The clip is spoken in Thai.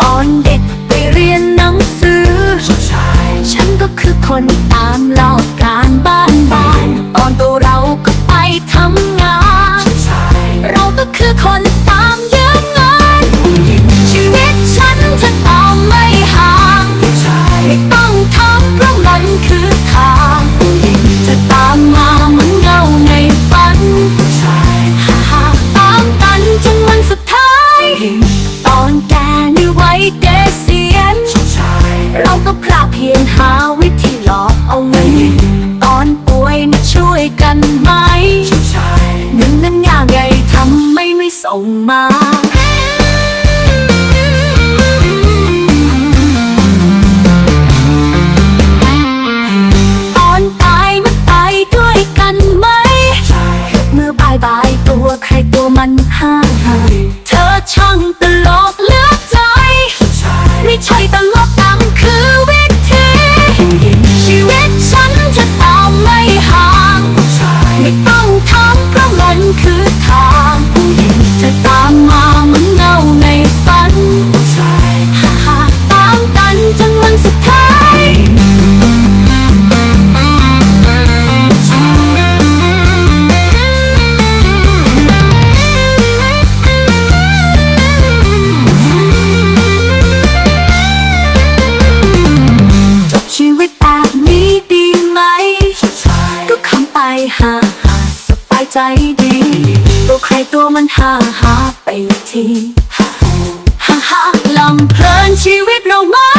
ตอนเด็กไปเรียนหนังสือ ฉันก็คือคนตามหลอกการบ้านบ้านตอนโตเราก็ไปทำ เธอช่างตลกเลือใจ ไม่ใช่ตลกตามคือวิธีชีวิตฉันจะตามไม่ห่าง ไม่ต้องทำเพราะมันคือ ฮาฮาสบายใจดี ตัวใครตัวมันฮาฮาไปทีฮ่าฮ่าลำเพลินชีวิตเรามา